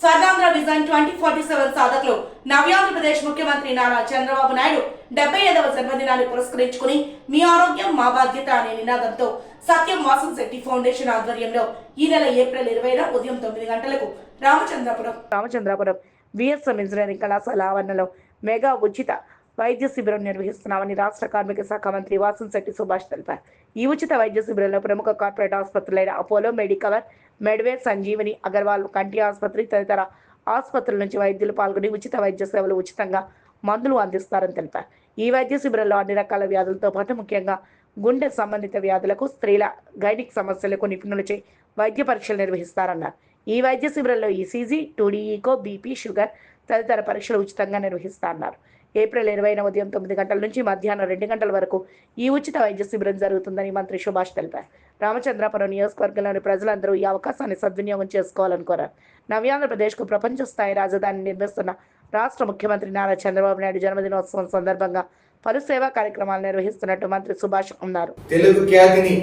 Swarnandhra vision twenty forty seven సాధకులు నవ్యాంధ్రప్రదేశ్ ముఖ్యమంత్రి నారా చంద్రబాబు నాయుడు డెబ్బై ఐదవ జన్మదినాన్ని పురస్కరించుకుని మీ ఆరోగ్యం మా బాధ్యత అనే నినాదంతో సత్యం వాసన్ శెట్టి ఫౌండేషన్ ఆధ్వర్యంలో ఈ నెల ఏప్రిల్ ఇరవైన ఉదయం తొమ్మిది గంటలకు రామచంద్రపురం. రామచంద్రపురం విఎస్ఎం ఇంజనీరింగ్ కళాశాల ఆవరణలో మెగా ఉచిత వైద్య శిబిరం నిర్వహిస్తున్నామని రాష్ట్ర కార్మిక శాఖ మంత్రి వాసన్ శెట్టి సుభాష్ తెలిపారు. ఈ ఉచిత వైద్య శిబిరంలో ప్రముఖ corporate ఆసుపత్రులైన Apollo Medicover Medway Sanjeevani Agarwal కంటి ఆసుపత్రి తదితర ఆసుపత్రుల నుంచి వైద్యులు పాల్గొని ఉచిత వైద్య సేవలు ఉచితంగా మందులు అందిస్తారని తెలిపారు. ఈ వైద్య శిబిరంలో అన్ని రకాల వ్యాధులతో పాటు ముఖ్యంగా గుండె సంబంధిత వ్యాధులకు స్త్రీల గైనిక్ సమస్యలకు నిపుణులచే వైద్య పరీక్షలు నిర్వహిస్తారన్నారు. ఈ వైద్య శిబిరంలో ECG two D echo BP sugar తదితర పరీక్షలు ఉచితంగా నిర్వహిస్తారన్నారు. ఏప్రిల్ ఇరవైన ఉదయం తొమ్మిది గంటల నుంచి మధ్యాహ్నం రెండు గంటల వరకు ఈ ఉచిత వైద్య శిబిరం జరుగుతుందని మంత్రి సుభాష్ తెలిపారు. రామచంద్రపురం నియోజకవర్గంలోని ప్రజలందరూ ఈ అవకాశాన్ని సద్వినియోగం చేసుకోవాలని కోరారు. నవ్యాంధ్రప్రదేశ్కు ప్రపంచ స్థాయి రాజధాని నిర్మిస్తున్న రాష్ట్ర ముఖ్యమంత్రి నారా చంద్రబాబు నాయుడు జన్మదినోత్సవం సందర్భంగా పలు సేవా కార్యక్రమాలు నిర్వహిస్తున్నట్టు మంత్రి సుభాష్ అన్నారు. తెలుగు ఖ్యాతిని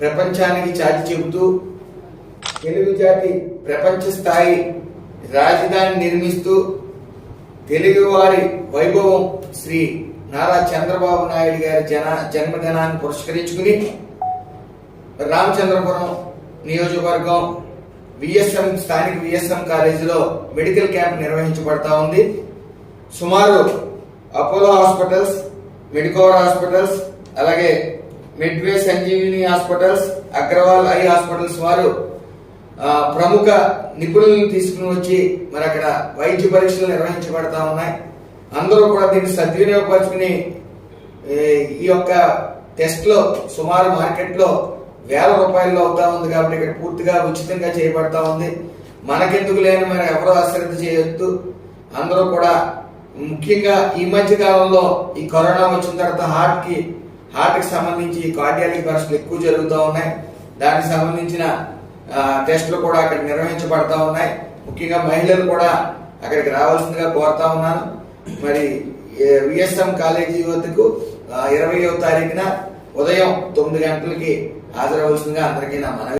ప్రపంచానికి చాటి చెబుతూ తెలుగు జాతి ప్రపంచ స్థాయి రాజధాని నిర్మిస్తూ తెలుగువారి వైభవం శ్రీ నారా చంద్రబాబు నాయుడు గారి జన జన్మదినాన్ని పురస్కరించుకుని రామచంద్రపురం నియోజకవర్గం విఎస్ఎం స్థానిక విఎస్ఎం కాలేజీలో మెడికల్ క్యాంప్ నిర్వహించబడతా ఉంది. సుమారు అపోలో హాస్పిటల్స్ మెడికోవర్ హాస్పిటల్స్ అలాగే Medway Sanjeevani hospitals Agarwal eye hospitals వారు ప్రముఖ నిపుణులను తీసుకుని వచ్చి మరి అక్కడ వైద్య పరీక్షలు నిర్వహించబడతా ఉన్నాయి. అందరూ కూడా దీన్ని సద్వినియోగపరుచుకుని ఈ యొక్క టెస్ట్లో సుమారు మార్కెట్లో వేల రూపాయల్లో అవుతా ఉంది కాబట్టి ఇక్కడ పూర్తిగా ఉచితంగా చేయబడతా ఉంది. మనకెందుకు లేని మరి ఎవరో అశ్రద్ధ చేయొద్దు. అందరూ కూడా ముఖ్యంగా ఈ మధ్య కాలంలో ఈ కరోనా వచ్చిన తర్వాత హార్ట్కి హార్ట్కి సంబంధించి కార్డియాలజీ పరీక్షలు ఎక్కువ జరుగుతూ ఉన్నాయి. దానికి సంబంధించిన టెస్టులు కూడా అక్కడ నిర్వహించబడతా ఉన్నాయి. ముఖ్యంగా మహిళలు కూడా అక్కడికి రావాల్సిందిగా కోరుతా ఉన్నాను. మరి విఎస్ఎం కాలేజీ వద్దకు ఇరవయో తారీఖున ఉదయం తొమ్మిది గంటలకి హాజరవలసిందిగా అందరికీ నా మనవి